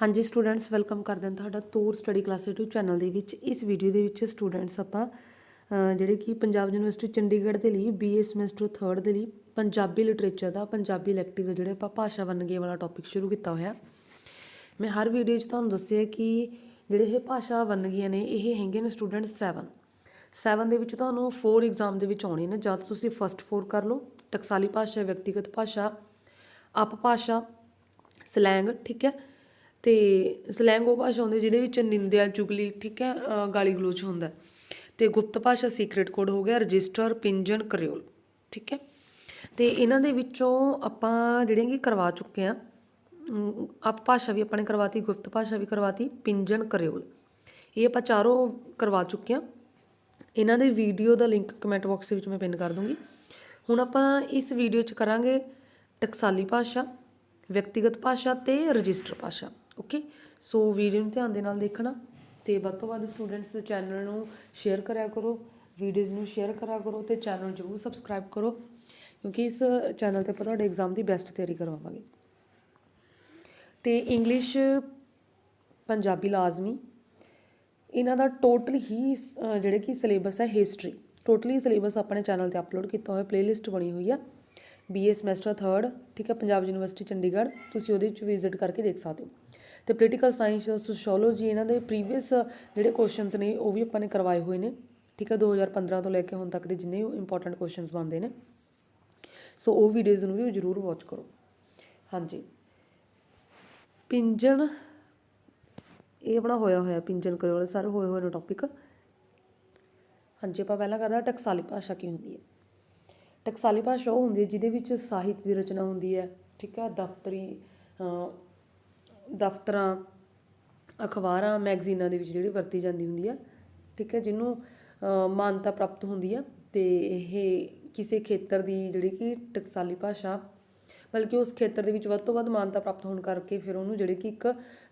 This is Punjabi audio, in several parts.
ਹਾਂਜੀ ਸਟੂਡੈਂਟਸ, ਵੈਲਕਮ ਕਰਦੇ ਹਾਂ ਤੁਹਾਡਾ ਤੌਰ ਸਟੱਡੀ ਕਲਾਸ YouTube ਚੈਨਲ ਦੇ ਵਿੱਚ। ਇਸ ਵੀਡੀਓ ਦੇ ਵਿੱਚ ਸਟੂਡੈਂਟਸ ਆਪਾਂ ਜਿਹੜੇ ਕਿ ਪੰਜਾਬ ਯੂਨੀਵਰਸਿਟੀ ਚੰਡੀਗੜ੍ਹ ਦੇ ਲਈ ਬੀਏ ਸਮੈਸਟਰ 3rd ਦੇ ਲਈ ਪੰਜਾਬੀ ਲਿਟਰੇਚਰ ਦਾ, ਪੰਜਾਬੀ ਇਲੈਕਟਿਵ ਜਿਹੜੇ ਆਪਾਂ ਭਾਸ਼ਾ ਵੰਨਗੀ ਵਾਲਾ ਟੌਪਿਕ ਸ਼ੁਰੂ ਕੀਤਾ ਹੋਇਆ। ਮੈਂ ਹਰ ਵੀਡੀਓ 'ਚ ਤੁਹਾਨੂੰ ਦੱਸਿਆ ਕਿ ਜਿਹੜੇ ਇਹ ਭਾਸ਼ਾ ਵੰਨਗੀਆਂ ਨੇ, ਇਹ ਹੈਗੇ ਨੇ ਸਟੂਡੈਂਟ 7 7 ਦੇ ਵਿੱਚ ਤੁਹਾਨੂੰ 4 ਐਗਜ਼ਾਮ ਦੇ ਵਿੱਚ ਆਉਣੇ ਨੇ, ਜਾਂ ਤਾਂ ਤੁਸੀਂ ਫਸਟ 4 ਕਰ ਲਓ, ਟਕਸਾਲੀ ਭਾਸ਼ਾ, ਵਿਅਕਤੀਗਤ ਭਾਸ਼ਾ, ਅਪ ਭਾਸ਼ਾ ਸਲੈਂਗ ਠੀਕ ਹੈ? ਅਤੇ ਸਲੈਂਗ ਉਹ ਭਾਸ਼ਾ ਹੁੰਦੀ ਜਿਹਦੇ ਵਿੱਚ ਨਿੰਦਿਆ, ਚੁਗਲੀ, ਠੀਕ ਹੈ ਗਾਲੀ ਗਲੋਚ ਹੁੰਦਾ ਅਤੇ ਗੁਪਤ ਭਾਸ਼ਾ ਸੀਕ੍ਰੀਟ ਕੋਡ ਹੋ ਗਿਆ, ਰਜਿਸਟਰ ਪਿੰਜਨ ਕਰਿਓਲ, ਠੀਕ ਹੈ। ਅਤੇ ਇਹਨਾਂ ਦੇ ਵਿੱਚੋਂ ਆਪਾਂ ਜਿਹੜੀਆਂ ਕਿ ਕਰਵਾ ਚੁੱਕੇ ਆ ਆਪ ਭਾਸ਼ਾ ਵੀ ਆਪਾਂ ਨੇ ਕਰਵਾਤੀ, ਗੁਪਤ ਭਾਸ਼ਾ ਵੀ ਕਰਵਾਤੀ ਪਿੰਜਨ ਕਰਿਓਲ। ਇਹ ਆਪਾਂ ਚਾਰੋਂ ਕਰਵਾ ਚੁੱਕੇ ਆ ਇਹਨਾਂ ਦੇ ਵੀਡੀਓ ਦਾ ਲਿੰਕ ਕਮੈਂਟ ਬਾਕਸ ਦੇ ਵਿੱਚ ਮੈਂ ਪਿੰਨ ਕਰ ਦੂੰਗੀ। ਹੁਣ ਆਪਾਂ ਇਸ ਵੀਡੀਓ 'ਚ ਕਰਾਂਗੇ ਟਕਸਾਲੀ ਭਾਸ਼ਾ, ਵਿਅਕਤੀਗਤ ਭਾਸ਼ਾ ਤੇ ਰਜਿਸਟਰ ਭਾਸ਼ਾ। ਓਕੇ ਸੋ ਵੀਡੀਓ ਨੂੰ ਧਿਆਨ ਦੇ ਨਾਲ ਦੇਖਣਾ ਤੇ ਵੱਧ ਤੋਂ ਵੱਧ ਸਟੂਡੈਂਟਸ ਚੈਨਲ ਨੂੰ ਸ਼ੇਅਰ ਕਰਿਆ ਕਰੋ ਵੀਡੀਓਜ਼ ਨੂੰ ਸ਼ੇਅਰ ਕਰਿਆ ਕਰੋ ਤੇ ਚੈਨਲ ਜਰੂਰ ਸਬਸਕ੍ਰਾਈਬ ਕਰੋ ਕਿਉਂਕਿ ਇਸ ਚੈਨਲ ਤੇ ਆਪਾਂ ਤੁਹਾਡੇ ਐਗਜ਼ਾਮ ਦੀ ਬੈਸਟ ਤਿਆਰੀ ਕਰਵਾਵਾਂਗੇ। ਤੇ ਇੰਗਲਿਸ਼ ਪੰਜਾਬੀ ਲਾਜ਼ਮੀ ਇਹਨਾਂ ਦਾ ਟੋਟਲ ਹੀ ਅ, ਜਿਹੜੇ ਕਿ ਸਿਲੇਬਸ ਹੈ ਹਿਸਟਰੀ ਟੋਟਲੀ ਸਿਲੇਬਸ ਆਪਣੇ ਚੈਨਲ ਤੇ ਅਪਲੋਡ ਕੀਤਾ ਹੋਇਆ ਪਲੇਲਿਸਟ ਬਣੀ ਹੋਈ ਆ। ਬੀਏ ਸਮੈਸਟਰ 3rd ਠੀਕ ਹੈ ਪੰਜਾਬ ਯੂਨੀਵਰਸਿਟੀ ਚੰਡੀਗੜ੍ਹ ਤੁਸੀਂ ਉਹਦੇ ਵਿੱਚ ਵਿਜ਼ਿਟ ਕਰਕੇ ਦੇਖ ਸਕਦੇ ਹੋ। ਤੇ ਪੋਲੀਟੀਕਲ ਸਾਇੰਸ ਸੋਸ਼ੀਓਲੋਜੀ ਇਹਨਾਂ ਦੇ ਪ੍ਰੀਵੀਅਸ ਜਿਹੜੇ ਕੁਐਸਚਨਸ ਨੇ, ਉਹ ਵੀ ਆਪਾਂ ਨੇ ਕਰਵਾਏ ਹੋਏ ਨੇ। ਠੀਕ ਹੈ 2015 ਤੋਂ ਲੈ ਕੇ ਹੁਣ ਤੱਕ ਦੇ ਜਿੰਨੇ ਇੰਪੋਰਟੈਂਟ ਕੁਐਸਚਨਸ ਬਣਦੇ ਨੇ। ਸੋ ਉਹ ਵੀਡੀਓਜ਼ ਨੂੰ ਵੀ ਜ਼ਰੂਰ ਵਾਚ ਕਰੋ। ਹਾਂਜੀ। ਪਿੰਜਣ, ਇਹ ਆਪਣਾ ਹੋਇਆ ਹੋਇਆ, ਪਿੰਜਣ ਕਰਿਓ ਵਾਲੇ ਸਾਰੇ, ਹੋਏ ਹੋਏ ਨੇ ਟੌਪਿਕ ਹਾਂਜੀ, ਆਪਾਂ ਪਹਿਲਾਂ ਕਰਦੇ ਹਾਂ, ਟਕਸਾਲੀ ਭਾਸ਼ਾ ਕੀ ਹੁੰਦੀ ਹੈ? ਟਕਸਾਲੀ ਭਾਸ਼ਾ ਉਹ ਹੁੰਦੀ ਹੈ ਜਿਹਦੇ ਵਿੱਚ ਸਾਹਿਤ ਦੀ ਰਚਨਾ ਹੁੰਦੀ ਹੈ। ਠੀਕ ਹੈ, ਦਫ਼ਤਰੀ ਦਫ਼ਤਰਾਂ, ਅਖਬਾਰਾਂ, ਮੈਗਜ਼ੀਨਾਂ ਦੇ ਵਿੱਚ ਜਿਹੜੀ ਵਰਤੀ ਜਾਂਦੀ ਹੁੰਦੀ ਆ, ਠੀਕ ਹੈ, ਜਿਹਨੂੰ ਮਾਨਤਾ ਪ੍ਰਾਪਤ ਹੁੰਦੀ ਆ ਅਤੇ ਇਹ ਕਿਸੇ ਖੇਤਰ ਦੀ ਜਿਹੜੀ ਕਿ ਟਕਸਾਲੀ ਭਾਸ਼ਾ, ਬਲਕਿ ਉਸ ਖੇਤਰ ਦੇ ਵਿੱਚ ਵੱਧ ਤੋਂ ਵੱਧ ਮਾਨਤਾ ਪ੍ਰਾਪਤ ਹੋਣ ਕਰਕੇ ਫਿਰ ਉਹਨੂੰ ਜਿਹੜੀ ਕਿ ਇੱਕ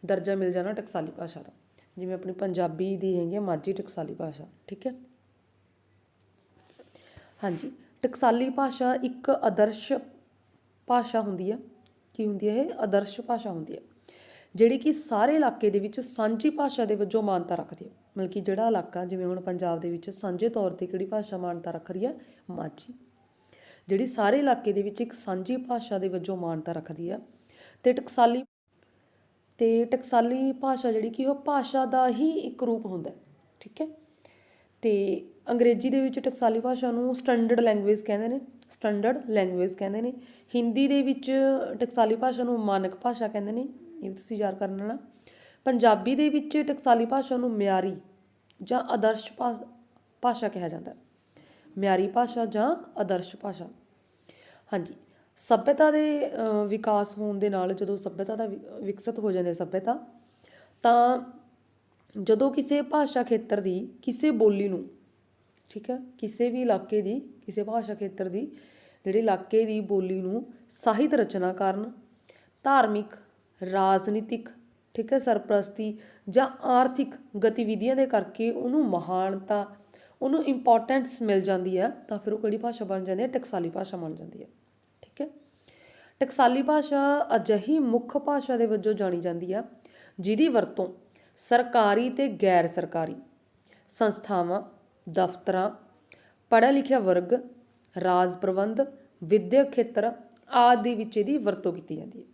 ਦਰਜਾ ਮਿਲ ਜਾਣਾ ਟਕਸਾਲੀ ਭਾਸ਼ਾ ਦਾ। ਜਿਵੇਂ ਆਪਣੀ ਪੰਜਾਬੀ ਦੀ ਹੈਗੀ ਆ, ਮਾਝੀ ਟਕਸਾਲੀ ਭਾਸ਼ਾ, ਠੀਕ ਹੈ। ਹਾਂਜੀ, ਟਕਸਾਲੀ ਭਾਸ਼ਾ ਇੱਕ ਆਦਰਸ਼ ਭਾਸ਼ਾ ਹੁੰਦੀ ਹੈ ਕੀ ਹੁੰਦੀ ਹੈ ਇਹ? ਆਦਰਸ਼ ਭਾਸ਼ਾ ਹੁੰਦੀ ਹੈ ਜਿਹੜੀ ਕਿ ਸਾਰੇ ਇਲਾਕੇ ਦੇ ਵਿੱਚ ਸਾਂਝੀ ਭਾਸ਼ਾ ਦੇ ਵਜੋਂ ਮਾਨਤਾ ਰੱਖਦੀ ਹੈ। ਮਤਲਬ ਕਿ ਜਿਹੜਾ ਇਲਾਕਾ, ਜਿਵੇਂ ਹੁਣ ਪੰਜਾਬ ਦੇ ਵਿੱਚ ਸਾਂਝੇ ਤੌਰ ਤੇ ਕਿਹੜੀ ਭਾਸ਼ਾ ਮਾਨਤਾ ਰੱਖ ਰਹੀ ਹੈ? ਮਾਝੀ। ਜਿਹੜੀ ਸਾਰੇ ਇਲਾਕੇ ਦੇ ਵਿੱਚ ਇੱਕ ਸਾਂਝੀ ਭਾਸ਼ਾ ਦੇ ਵਜੋਂ ਮਾਨਤਾ ਰੱਖਦੀ ਹੈ। ਤੇ ਟਕਸਾਲੀ ਤੇ ਟਕਸਾਲੀ ਭਾਸ਼ਾ ਜਿਹੜੀ ਕਿ ਉਹ ਭਾਸ਼ਾ ਦਾ ਹੀ ਇੱਕ ਰੂਪ ਹੁੰਦਾ ਹੈ, ਠੀਕ ਹੈ? ਤੇ ਅੰਗਰੇਜ਼ੀ ਦੇ ਵਿੱਚ ਟਕਸਾਲੀ ਭਾਸ਼ਾ ਨੂੰ ਸਟੈਂਡਰਡ ਲੈਂਗੁਏਜ ਕਹਿੰਦੇ ਨੇ ਸਟੈਂਡਰਡ ਲੈਂਗੁਏਜ ਕਹਿੰਦੇ ਨੇ। ਹਿੰਦੀ ਦੇ ਵਿੱਚ ਟਕਸਾਲੀ ਭਾਸ਼ਾ ਨੂੰ ਮਾਨਕ ਭਾਸ਼ਾ ਕਹਿੰਦੇ ਨੇ। ਇਹ ਵੀ ਤੁਸੀਂ ਯਾਦ ਕਰਨ ਵਾਲਾ। ਪੰਜਾਬੀ ਦੇ ਵਿੱਚ ਟਕਸਾਲੀ ਭਾਸ਼ਾ ਨੂੰ ਮਿਆਰੀ ਜਾਂ ਆਦਰਸ਼ ਭਾ- ਭਾਸ਼ਾ ਕਿਹਾ ਜਾਂਦਾ ਹੈ। ਮਿਆਰੀ ਭਾਸ਼ਾ ਜਾਂ ਆਦਰਸ਼ ਭਾਸ਼ਾ। ਹਾਂਜੀ, ਸਭਿਅਤਾ ਦੇ ਵਿਕਾਸ ਹੋਣ ਦੇ ਨਾਲ ਜਦੋਂ ਸਭਿਅਤਾ ਦਾ ਵਿ- ਵਿਕਸਿਤ ਹੋ ਜਾਂਦੀ ਹੈ ਸਭਿਅਤਾ, ਤਾਂ ਜਦੋਂ ਕਿਸੇ ਭਾਸ਼ਾ ਖੇਤਰ ਦੀ ਕਿਸੇ ਬੋਲੀ ਨੂੰ, ਠੀਕ ਹੈ, ਕਿਸੇ ਵੀ ਇਲਾਕੇ ਦੀ ਕਿਸੇ ਭਾਸ਼ਾ ਖੇਤਰ ਦੀ, ਜਿਹੜੇ ਇਲਾਕੇ ਦੀ ਬੋਲੀ ਨੂੰ ਸਾਹਿਤ ਰਚਨਾ ਕਾਰਨ ਧਾਰਮਿਕ ਰਾਜਨੀਤਿਕ, ਠੀਕ ਹੈ, ਸਰਪ੍ਰਸਤੀ ਜਾਂ ਆਰਥਿਕ ਗਤੀਵਿਧੀਆਂ ਦੇ ਕਰਕੇ ਉਹਨੂੰ ਮਹਾਨਤਾ, ਉਹਨੂੰ ਇੰਪੋਰਟੈਂਸ ਮਿਲ ਜਾਂਦੀ ਹੈ, ਤਾਂ ਫਿਰ ਉਹ ਕਿਹੜੀ ਭਾਸ਼ਾ ਬਣ ਜਾਂਦੀ ਹੈ? ਟਕਸਾਲੀ ਭਾਸ਼ਾ ਬਣ ਜਾਂਦੀ ਹੈ, ਠੀਕ ਹੈ? ਟਕਸਾਲੀ ਭਾਸ਼ਾ ਅਜਿਹੀ ਮੁੱਖ ਭਾਸ਼ਾ ਦੇ ਵਜੋਂ ਜਾਣੀ ਜਾਂਦੀ ਆ ਜਿਹਦੀ ਵਰਤੋਂ ਸਰਕਾਰੀ ਤੇ ਗੈਰ ਸਰਕਾਰੀ ਸੰਸਥਾਵਾਂ, ਦਫ਼ਤਰਾਂ, ਪੜ੍ਹਿਆ ਲਿਖਿਆ ਵਰਗ, ਰਾਜ ਪ੍ਰਬੰਧ, ਵਿਦਿਅਕ ਖੇਤਰ ਆਦਿ ਵਿੱਚ ਇਹਦੀ ਵਰਤੋਂ ਕੀਤੀ ਜਾਂਦੀ ਹੈ।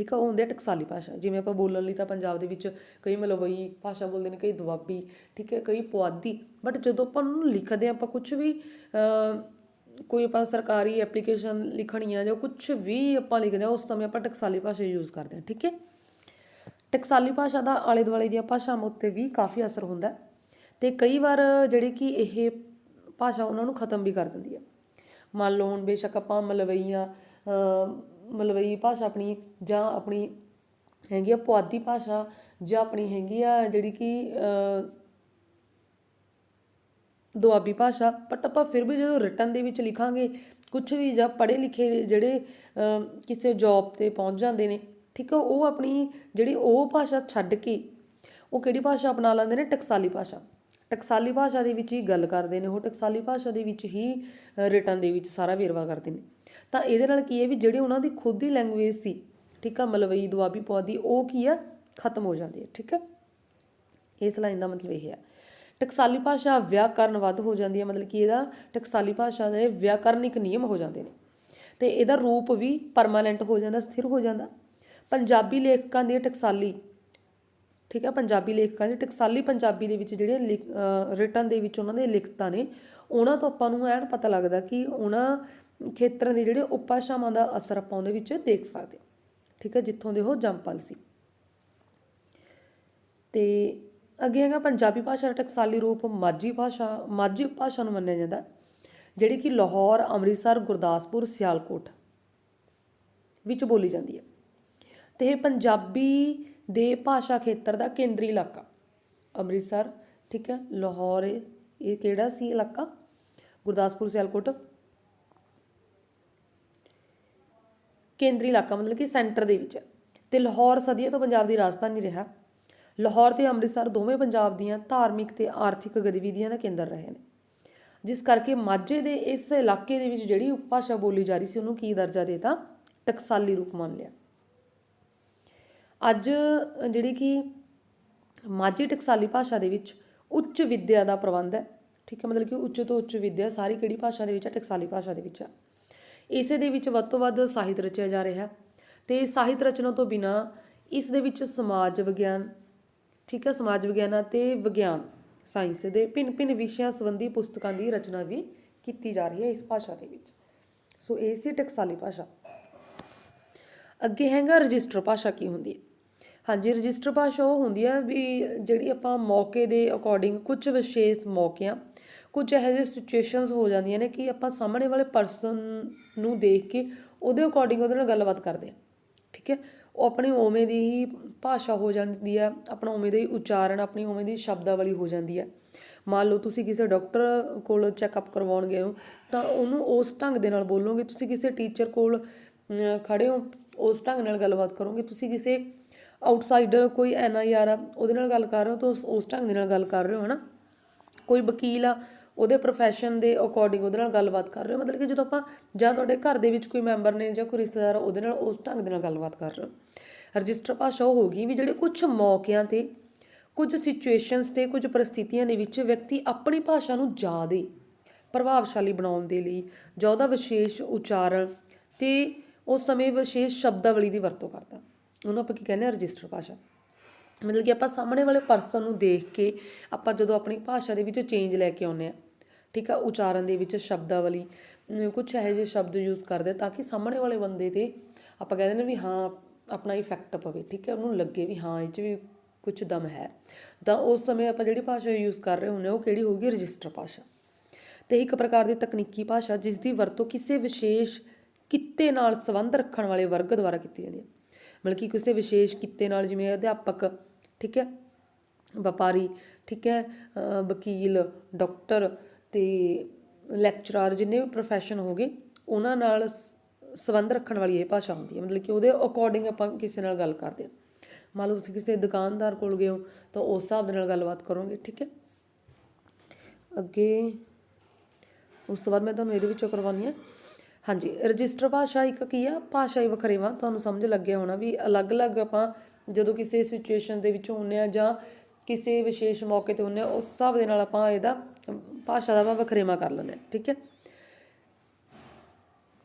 ਠੀਕ ਆ, ਉਹ ਹੁੰਦੀ ਹੈ ਟਕਸਾਲੀ ਭਾਸ਼ਾ। ਜਿਵੇਂ ਆਪਾਂ ਬੋਲਣ ਲਈ ਤਾਂ ਪੰਜਾਬ ਦੇ ਵਿੱਚ ਕਈ ਮਲਵਈ ਭਾਸ਼ਾ ਬੋਲਦੇ ਨੇ, ਕਈ ਦੁਆਬੀ, ਠੀਕ ਹੈ ਕਈ ਪੁਆਧੀ। ਬਟ ਜਦੋਂ ਆਪਾਂ ਉਹਨੂੰ ਲਿਖਦੇ ਹਾਂ, ਆਪਾਂ ਕੁਝ ਵੀ ਕੋਈ ਆਪਾਂ ਸਰਕਾਰੀ ਐਪਲੀਕੇਸ਼ਨ ਲਿਖਣੀ ਆ ਜਾਂ ਕੁਝ ਵੀ ਆਪਾਂ ਲਿਖਦੇ ਹਾਂ, ਉਸ ਸਮੇਂ ਆਪਾਂ ਟਕਸਾਲੀ ਭਾਸ਼ਾ ਯੂਜ਼ ਕਰਦੇ ਹਾਂ, ਠੀਕ ਹੈ? ਟਕਸਾਲੀ ਭਾਸ਼ਾ ਦਾ ਆਲੇ ਦੁਆਲੇ ਦੀਆਂ ਭਾਸ਼ਾਵਾਂ ਉੱਤੇ ਵੀ ਕਾਫੀ ਅਸਰ ਹੁੰਦਾ ਹੈ। ਤੇ ਕਈ ਵਾਰ ਜਿਹੜੀ ਕਿ ਇਹ ਭਾਸ਼ਾ ਉਹਨਾਂ ਨੂੰ ਖਤਮ ਵੀ ਕਰ ਦਿੰਦੀ ਹੈ। ਮੰਨ ਲਓ ਹੁਣ ਬੇਸ਼ੱਕ ਆਪਾਂ ਮਲਵਈਆਂ ਮਲਵਈ ਭਾਸ਼ਾ ਆਪਣੀ ਜਾਂ ਆਪਣੀ ਹੈਗੀ ਆ ਪੁਆਧੀ ਭਾਸ਼ਾ ਜਾਂ ਆਪਣੀ ਹੈਗੀ ਆ ਜਿਹੜੀ ਕਿ ਦੁਆਬੀ ਭਾਸ਼ਾ। ਬਟ ਆਪਾਂ ਫਿਰ ਵੀ ਜਦੋਂ ਰਿਟਨ ਦੇ ਵਿੱਚ ਲਿਖਾਂਗੇ ਕੁਝ ਵੀ ਜਾਂ ਪੜ੍ਹੇ ਲਿਖੇ ਜਿਹੜੇ ਕਿਸੇ ਜੌਬ ਤੇ ਪਹੁੰਚ ਜਾਂਦੇ ਨੇ, ਠੀਕ ਆ, ਉਹ ਆਪਣੀ ਜਿਹੜੀ ਉਹ ਭਾਸ਼ਾ ਛੱਡ ਕੇ, ਉਹ ਕਿਹੜੀ ਭਾਸ਼ਾ ਅਪਣਾ ਲੈਂਦੇ ਨੇ? ਟਕਸਾਲੀ ਭਾਸ਼ਾ। ਟਕਸਾਲੀ ਭਾਸ਼ਾ ਦੇ ਵਿੱਚ ਹੀ ਗੱਲ ਕਰਦੇ ਨੇ, ਉਹ ਟਕਸਾਲੀ ਭਾਸ਼ਾ ਦੇ ਵਿੱਚ ਹੀ ਰਿਟਨ ਦੇ ਵਿੱਚ ਸਾਰਾ ਵੇਰਵਾ ਕਰਦੇ ਨੇ। ਤਾਂ ਇਹਦੇ ਨਾਲ ਕੀ ਹੈ ਵੀ ਜਿਹੜੇ ਉਹਨਾਂ ਦੀ ਖੁਦ ਦੀ ਲੈਂਗੁਏਜ ਸੀ, ਠੀਕ ਆ, ਮਲਵਈ, ਦੁਆਬੀ, ਪੁਆਧੀ, ਉਹ ਕੀ ਆ, ਖਤਮ ਹੋ ਜਾਂਦੀ ਹੈ, ਠੀਕ ਹੈ ਇਸ ਲਾਈਨ ਦਾ ਮਤਲਬ ਇਹ ਹੈ। ਟਕਸਾਲੀ ਭਾਸ਼ਾ ਵਿਆਕਰਨ ਵੱਧ ਹੋ ਜਾਂਦੀ ਹੈ, ਮਤਲਬ ਕਿ ਇਹਦਾ ਟਕਸਾਲੀ ਭਾਸ਼ਾ ਦੇ ਵਿਆਕਰਨਿਕ ਨਿਯਮ ਹੋ ਜਾਂਦੇ ਨੇ। ਤੇ ਇਹਦਾ ਰੂਪ ਵੀ ਪਰਮਾਨੈਂਟ ਹੋ ਜਾਂਦਾ, ਸਥਿਰ ਹੋ ਜਾਂਦਾ। ਪੰਜਾਬੀ ਲੇਖਕਾਂ ਦੀ ਟਕਸਾਲੀ ਠੀਕ ਹੈ, ਪੰਜਾਬੀ ਲੇਖਕਾਂ ਦੀ, ਟਕਸਾਲੀ ਪੰਜਾਬੀ ਦੇ ਵਿੱਚ ਜਿਹੜੇ ਰਿਟਨ ਦੇ ਵਿੱਚ ਉਹਨਾਂ ਦੇ ਲਿਖਤਾਂ ਨੇ, ਉਹਨਾਂ ਤੋਂ ਆਪਾਂ ਨੂੰ ਐਨ ਪਤਾ ਲੱਗਦਾ ਕਿ ਉਹਨਾਂ ਖੇਤਰਾਂ ਦੇ ਜਿਹੜੇ ਉਪਭਾਸ਼ਾਵਾਂ ਦਾ ਅਸਰ ਆਪਾਂ ਉਹਦੇ ਵਿੱਚ ਦੇਖ ਸਕਦੇ ਠੀਕ ਹੈ, ਜਿੱਥੋਂ ਦੇ ਉਹ ਜੰਪਲ ਸੀ। ਤੇ ਅੱਗੇ ਹੈਗਾ ਪੰਜਾਬੀ ਭਾਸ਼ਾ ਦਾ ਟਕਸਾਲੀ ਰੂਪ, ਮਾਝੀ ਭਾਸ਼ਾ ਮਾਝੀ ਭਾਸ਼ਾ ਨੂੰ ਮੰਨਿਆ ਜਾਂਦਾ, ਜਿਹੜੀ ਕਿ ਲਾਹੌਰ, ਅੰਮ੍ਰਿਤਸਰ, ਗੁਰਦਾਸਪੁਰ, ਸਿਆਲਕੋਟ ਵਿੱਚ ਬੋਲੀ ਜਾਂਦੀ ਹੈ। ਤੇ ਇਹ ਪੰਜਾਬੀ ਦੇ ਭਾਸ਼ਾ ਖੇਤਰ ਦਾ ਕੇਂਦਰੀ ਇਲਾਕਾ। ਅੰਮ੍ਰਿਤਸਰ, ਠੀਕ ਹੈ, ਲਾਹੌਰ, ਇਹ ਕਿਹੜਾ ਸੀ ਇਲਾਕਾ? ਗੁਰਦਾਸਪੁਰ, ਸਿਆਲਕੋਟ। ਕੇਂਦਰੀ ਇਲਾਕਾ ਮਤਲਬ ਕਿ ਸੈਂਟਰ ਦੇ ਵਿੱਚ। ਹੈ ਤੇ ਲਾਹੌਰ ਸਦੀਆਂ ਤੋਂ ਪੰਜਾਬ ਦੀ ਰਾਜਧਾਨੀ ਰਿਹਾ। ਲਾਹੌਰ ਤੇ ਅੰਮ੍ਰਿਤਸਰ ਦੋਵੇਂ ਪੰਜਾਬ ਦੀਆਂ ਧਾਰਮਿਕ ਤੇ ਆਰਥਿਕ ਗਤੀਵਿਧੀਆਂ ਦਾ ਕੇਂਦਰ ਰਹੇ ਨੇ। ਜਿਸ ਕਰਕੇ ਮਾਝੇ ਦੇ ਇਸ ਇਲਾਕੇ ਦੇ ਵਿੱਚ ਜਿਹੜੀ ਉਪਭਾਸ਼ਾ ਬੋਲੀ ਜਾ ਰਹੀ ਸੀ, ਉਹਨੂੰ ਕੀ ਦਰਜਾ ਦੇਤਾ? ਟਕਸਾਲੀ ਰੂਪ ਮੰਨ ਲਿਆ। ਅੱਜ ਜਿਹੜੀ ਕਿ ਮਾਝੀ ਟਕਸਾਲੀ ਭਾਸ਼ਾ ਦੇ ਵਿੱਚ ਉੱਚ ਵਿੱਦਿਆ ਦਾ ਪ੍ਰਬੰਧ ਹੈ। ਠੀਕ ਹੈ, ਮਤਲਬ ਕਿ ਉੱਚ ਤੋਂ ਉੱਚ ਵਿੱਦਿਆ ਸਾਰੀ ਕਿਹੜੀ ਭਾਸ਼ਾ ਦੇ ਵਿੱਚ ਹੈ? ਟਕਸਾਲੀ ਭਾਸ਼ਾ ਦੇ ਵਿੱਚ ਹੈ। ਇਸੇ ਦੇ ਵਿੱਚ ਵੱਧ ਤੋਂ ਵੱਧ ਸਾਹਿਤ ਰਚਿਆ ਜਾ ਰਿਹਾ ਹੈ ਤੇ ਸਾਹਿਤ ਰਚਨਾ ਤੋਂ ਬਿਨਾ ਇਸ ਦੇ ਵਿੱਚ ਸਮਾਜ ਵਿਗਿਆਨ, ਠੀਕ ਹੈ, ਸਮਾਜ ਵਿਗਿਆਨ ਅਤੇ ਵਿਗਿਆਨ, ਸਾਇੰਸ ਦੇ ਭਿੰਨ ਭਿੰਨ ਵਿਸ਼ਿਆਂ ਸੰਬੰਧੀ ਪੁਸਤਕਾਂ ਦੀ ਰਚਨਾ ਵੀ ਕੀਤੀ ਜਾ ਰਹੀ ਹੈ ਇਸ ਭਾਸ਼ਾ ਦੇ ਵਿੱਚ। ਸੋ ਇਹ ਸੀ ਟਕਸਾਲੀ ਭਾਸ਼ਾ। ਅੱਗੇ ਹੈਗਾ ਰਜਿਸਟਰ ਭਾਸ਼ਾ ਕੀ ਹੁੰਦੀ ਹੈ? ਹਾਂਜੀ ਰਜਿਸਟਰ ਭਾਸ਼ਾ ਉਹ ਹੁੰਦੀ ਹੈ ਵੀ ਜਿਹੜੀ ਆਪਾਂ ਮੌਕੇ ਦੇ ਅਕੋਰਡਿੰਗ ਕੁਝ ਵਿਸ਼ੇਸ਼ ਮੌਕਿਆਂ ਕੁਝ ਇਹੋ ਜਿਹੇ ਸਿਚੁਏਸ਼ਨਸ ਹੋ ਜਾਂਦੀਆਂ ਨੇ ਕਿ ਆਪਾਂ ਸਾਹਮਣੇ ਵਾਲੇ ਪਰਸਨ ਨੂੰ ਦੇਖ ਕੇ ਉਹਦੇ ਅਕੋਰਡਿੰਗ ਉਹਦੇ ਨਾਲ ਗੱਲਬਾਤ ਕਰਦੇ ਹਾਂ ਠੀਕ ਹੈ? ਉਹ ਆਪਣੀ ਉਵੇਂ ਦੀ ਹੀ ਭਾਸ਼ਾ ਹੋ ਜਾਂਦੀ ਹੈ ਆਪਣਾ ਉਵੇਂ ਦਾ ਹੀ ਉਚਾਰਨ ਆਪਣੀ ਉਵੇਂ ਦੀ ਸ਼ਬਦਾਵਲੀ ਹੋ ਜਾਂਦੀ ਹੈ ਮੰਨ ਲਓ ਤੁਸੀਂ ਕਿਸੇ ਡਾਕਟਰ ਕੋਲ ਚੈੱਕਅਪ ਕਰਵਾਉਣ ਗਏ ਹੋ ਤਾਂ ਉਹਨੂੰ ਉਸ ਢੰਗ ਦੇ ਨਾਲ ਬੋਲੋਗੇ ਤੁਸੀਂ ਕਿਸੇ ਟੀਚਰ ਕੋਲ ਅਮ, ਖੜੇ ਹੋ ਉਸ ਢੰਗ ਨਾਲ ਗੱਲਬਾਤ ਕਰੋਗੇ ਤੁਸੀਂ ਕਿਸੇ ਆਊਟਸਾਈਡਰ ਕੋਈ ਐਨ ਆਈ ਆਰ ਆ ਉਹਦੇ ਨਾਲ ਗੱਲ ਕਰ ਰਹੇ ਹੋ ਤਾਂ ਉਸ- ਉਸ ਢੰਗ ਦੇ ਨਾਲ ਗੱਲ ਕਰ ਰਹੇ ਹੋ ਹਨਾ? ਕੋਈ ਵਕੀਲ ਆ ਉਹਦੇ profession ਦੇ ਅਕੋਰਡਿੰਗ ਉਹਦੇ ਨਾਲ ਗੱਲਬਾਤ ਕਰ ਰਹੇ ਹੋ? ਮਤਲਬ ਕਿ ਜਦੋਂ ਆਪਾਂ ਜਾਂ ਤੁਹਾਡੇ ਘਰ ਦੇ ਵਿੱਚ ਕੋਈ ਮੈਂਬਰ ਨੇ ਜਾਂ ਕੋਈ ਰਿਸ਼ਤੇਦਾਰ ਆ, ਉਹਦੇ ਨਾਲ ਉਸ ਢੰਗ ਦੇ ਨਾਲ ਗੱਲਬਾਤ ਕਰ ਰਹੇ ਹੋ। ਰਜਿਸਟਰ ਭਾਸ਼ਾ ਉਹ ਹੋਗੀ ਵੀ ਜਿਹੜੇ ਕੁਝ ਮੌਕਿਆਂ ਤੇ ਕੁਝ ਸਿਚੁਏਸ਼ਨਸ ਤੇ ਕੁਝ ਪਰਿਸਥਿਤੀਆਂ ਦੇ ਵਿੱਚ ਵਿਅਕਤੀ ਆਪਣੀ ਭਾਸ਼ਾ ਨੂੰ ਜ਼ਿਆਦੇ ਪ੍ਰਭਾਵਸ਼ਾਲੀ ਬਣਾਉਣ ਦੇ ਲਈ ਜਾਂ ਉਹਦਾ ਵਿਸ਼ੇਸ਼ ਉਚਾਰਨ ਤੇ ਉਸ ਸਮੇਂ ਵਿਸ਼ੇਸ਼ ਸ਼ਬਦਾਵਲੀ ਦੀ ਵਰਤੋਂ ਕਰਦਾ। ਉਹਨੂੰ ਆਪਾਂ ਕੀ ਕਹਿੰਦੇ ਆ ਰਜਿਸਟਰ ਭਾਸ਼ਾ। ਮਤਲਬ ਕਿ ਆਪਾਂ ਸਾਹਮਣੇ ਵਾਲੇ ਪਰਸਨ ਨੂੰ ਦੇਖ ਕੇ ਆਪਾਂ ਜਦੋਂ ਆਪਣੀ ਭਾਸ਼ਾ ਦੇ ਵਿੱਚ ਚੇਂਜ ਲੈ ਕੇ ਆਉਂਦੇ ਆ ਠੀਕ ਆ, ਉਚਾਰਨ ਦੇ ਵਿੱਚ ਸ਼ਬਦਾਵਲੀ ਕੁਝ ਇਹੋ ਜਿਹੇ ਸ਼ਬਦ ਯੂਜ਼ ਕਰਦੇ ਤਾਂ ਕਿ ਸਾਹਮਣੇ ਵਾਲੇ ਬੰਦੇ ਤੇ ਆਪਾਂ ਕਹਿੰਦੇ ਨੇ ਵੀ ਹਾਂ, ਆਪਣਾ ਇਫੈਕਟ ਪਵੇ, ਠੀਕ ਹੈ, ਉਹਨੂੰ ਲੱਗੇ ਵੀ ਹਾਂ, ਇਹ 'ਚ ਵੀ ਕੁਝ ਦਮ ਹੈ। ਤਾਂ ਉਸ ਸਮੇਂ ਆਪਾਂ ਜਿਹੜੀ ਭਾਸ਼ਾ ਯੂਜ਼ ਕਰ ਰਹੇ ਹੁੰਦੇ ਹਾਂ, ਉਹ ਕਿਹੜੀ ਹੋਊਗੀ? ਰਜਿਸਟਰ ਭਾਸ਼ਾ। ਤੇ ਇੱਕ ਪ੍ਰਕਾਰ ਦੀ ਤਕਨੀਕੀ ਭਾਸ਼ਾ ਜਿਸ ਦੀ ਵਰਤੋਂ ਕਿਸੇ ਵਿਸ਼ੇਸ਼ ਕਿੱਤੇ ਨਾਲ ਸੰਬੰਧ ਰੱਖਣ ਵਾਲੇ ਵਰਗ ਦੁਆਰਾ ਕੀਤੀ ਜਾਂਦੀ ਹੈ। ਮਤਲਬ ਕਿ ਕਿਸੇ ਵਿਸ਼ੇਸ਼ ਕਿੱਤੇ ਨਾਲ ਜਿਵੇਂ ਅਧਿਆਪਕ, ਠੀਕ ਹੈ, ਵਪਾਰੀ, ਠੀਕ ਹੈ ਵਕੀਲ, ਡਾਕਟਰ ਤੇ ਲੈਕਚਰਰ ਜਿੰਨੇ ਵੀ ਪ੍ਰੋਫੈਸ਼ਨ ਹੋ ਗਏ ਉਹਨਾਂ ਨਾਲ ਸ- ਸੰਬੰਧ ਰੱਖਣ ਵਾਲੀ ਇਹ ਭਾਸ਼ਾ ਹੁੰਦੀ ਹੈ। ਮਤਲਬ ਕਿ ਉਹਦੇ ਅਕੋਰਡਿੰਗ ਆਪਾਂ ਕਿਸੇ ਨਾਲ ਗੱਲ ਕਰਦੇ ਹਾਂ। ਮੰਨ ਲਓ ਤੁਸੀਂ ਕਿਸੇ ਦੁਕਾਨਦਾਰ ਕੋਲ ਗਏ ਹੋ, ਤਾਂ ਉਸ ਹਿਸਾਬ ਦੇ ਨਾਲ ਗੱਲਬਾਤ ਕਰੋਗੇ, ਠੀਕ ਹੈ। ਅੱਗੇ ਉਸ ਤੋਂ ਬਾਅਦ ਮੈਂ ਤੁਹਾਨੂੰ ਇਹਦੇ ਵਿੱਚੋਂ ਕਰਵਾਉਣੀ ਹੈ। ਹਾਂਜੀ, ਰਜਿਸਟਰ ਭਾਸ਼ਾ ਇੱਕ ਕੀ ਆ? ਭਾਸ਼ਾਈ ਵਖਰੇਵਾਂ ਤੁਹਾਨੂੰ ਸਮਝ ਲੱਗਿਆ ਹੋਣਾ ਵੀ ਅਲੱਗ-ਅਲੱਗ ਆਪਾਂ ਜਦੋਂ ਕਿਸੇ ਸਿਚੁਏਸ਼ਨ ਦੇ ਵਿੱਚ ਹੁੰਨੇ ਆ ਜਾਂ ਕਿਸੇ ਵਿਸ਼ੇਸ਼ ਮੌਕੇ ਤੇ ਹੁੰਨੇ ਆ, ਉਸ ਹਿਸਾਬ ਦੇ ਨਾਲ ਆਪਾਂ ਇਹਦਾ ਭਾਸ਼ਾ ਦਾ ਆਪਾਂ ਵਖਰੇਵਾਂ ਕਰ ਲੈਂਦੇ ਹਾਂ, ਠੀਕ ਹੈ?